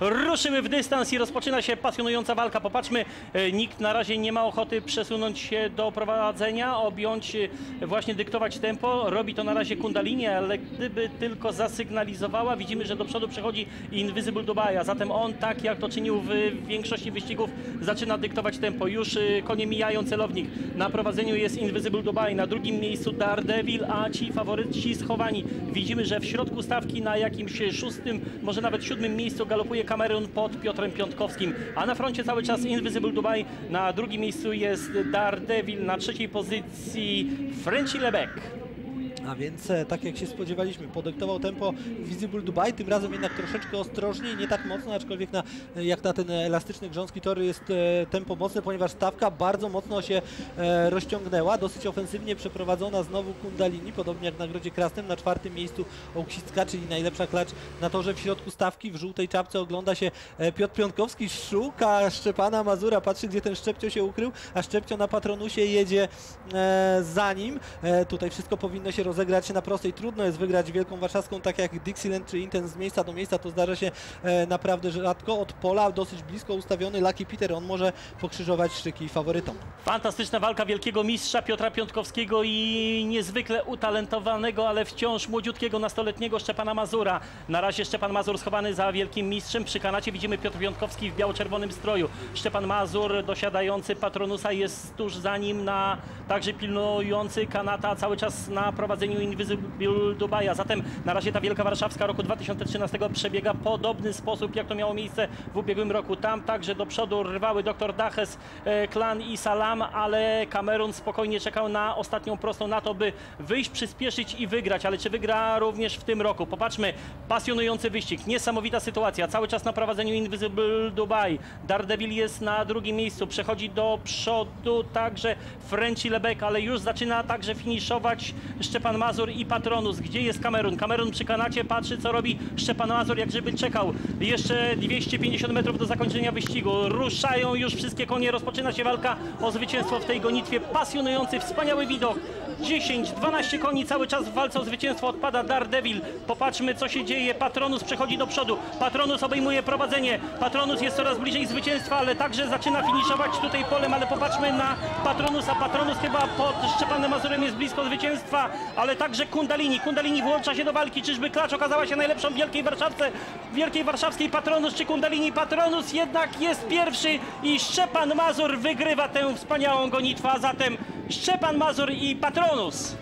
ruszyły w dystans i rozpoczyna się pasjonująca walka. Popatrzmy, e, nikt na razie nie ma ochoty przesunąć się do prowadzenia, objąć, e, właśnie dyktować tempo. Robi to na razie Kundalini, ale gdyby tylko zasygnalizowała, widzimy, że do przodu przechodzi Invisible Dubai, a zatem on, tak jak to czynił w większości wyścigów, zaczyna dyktować tempo. Już e, konie mijają celownik. Na prowadzeniu jest Invisible Dubai, na drugim miejscu Daredevil, a ci faworyci schowani. Widzimy, że w środku stawki na jakimś szóstym, może nawet siódmym miejscu galopuje Cameron pod Piotrem Piątkowskim, a na froncie cały czas Invisible Dubai, na drugim miejscu jest Daredevil, na trzeciej pozycji Frenchy Lebec. A więc, e, tak jak się spodziewaliśmy, podyktował tempo Visible Dubai, tym razem jednak troszeczkę ostrożniej, nie tak mocno, aczkolwiek na, jak na ten elastyczny grząski tory jest e, tempo mocne, ponieważ stawka bardzo mocno się e, rozciągnęła, dosyć ofensywnie przeprowadzona znowu Kundalini, podobnie jak na Grodzie Krasnym, na czwartym miejscu Oksicka, czyli najlepsza klacz na torze w środku stawki, w żółtej czapce ogląda się e, Piotr Piątkowski, szuka Szczepana Mazura, patrzy gdzie ten Szczepcio się ukrył, a Szczepcio na Patronusie jedzie e, za nim, e, tutaj wszystko powinno się rozegrać się na prostej. Trudno jest wygrać Wielką Warszawską, tak jak Dixieland czy Intense z miejsca do miejsca. To zdarza się e, naprawdę rzadko. Od pola dosyć blisko ustawiony Lucky Peter. On może pokrzyżować szczyki faworytom. Fantastyczna walka wielkiego mistrza Piotra Piątkowskiego i niezwykle utalentowanego, ale wciąż młodziutkiego nastoletniego Szczepana Mazura. Na razie Szczepan Mazur schowany za wielkim mistrzem. Przy kanacie widzimy Piotr Piątkowski w biało-czerwonym stroju. Szczepan Mazur dosiadający Patronusa jest tuż za nim na także pilnujący kanata cały czas na prowadzeniu Invisible Dubai. Zatem na razie ta Wielka Warszawska roku 2013 przebiega w podobny sposób, jak to miało miejsce w ubiegłym roku. Tam także do przodu rwały dr Daches, e, Klan i Salam, ale Kamerun spokojnie czekał na ostatnią prostą na to, by wyjść, przyspieszyć i wygrać. Ale czy wygra również w tym roku? Popatrzmy, pasjonujący wyścig, niesamowita sytuacja, cały czas na prowadzeniu Invisible Dubai. Daredevil jest na drugim miejscu, przechodzi do przodu także Frenchy Lebec, ale już zaczyna także finiszować Szczepan Mazur i Patronus. Gdzie jest Kamerun? Kamerun przy kanacie patrzy, co robi Szczepan Mazur, jak żeby czekał. Jeszcze 250 metrów do zakończenia wyścigu. Ruszają już wszystkie konie, rozpoczyna się walka o zwycięstwo w tej gonitwie. Pasjonujący, wspaniały widok. 10-12 koni cały czas w walce o zwycięstwo odpada Daredevil. Popatrzmy, co się dzieje. Patronus przechodzi do przodu. Patronus obejmuje prowadzenie. Patronus jest coraz bliżej zwycięstwa, ale także zaczyna finiszować tutaj polem, ale popatrzmy na Patronusa. Patronus chyba pod Szczepanem Mazurem jest blisko zwycięstwa, ale także Kundalini. Kundalini włącza się do walki. Czyżby klacz okazała się najlepszą w Wielkiej Warszawce? W Wielkiej Warszawskiej Patronus czy Kundalini? Patronus jednak jest pierwszy i Szczepan Mazur wygrywa tę wspaniałą gonitwę, a zatem Szczepan Mazur i Patronus.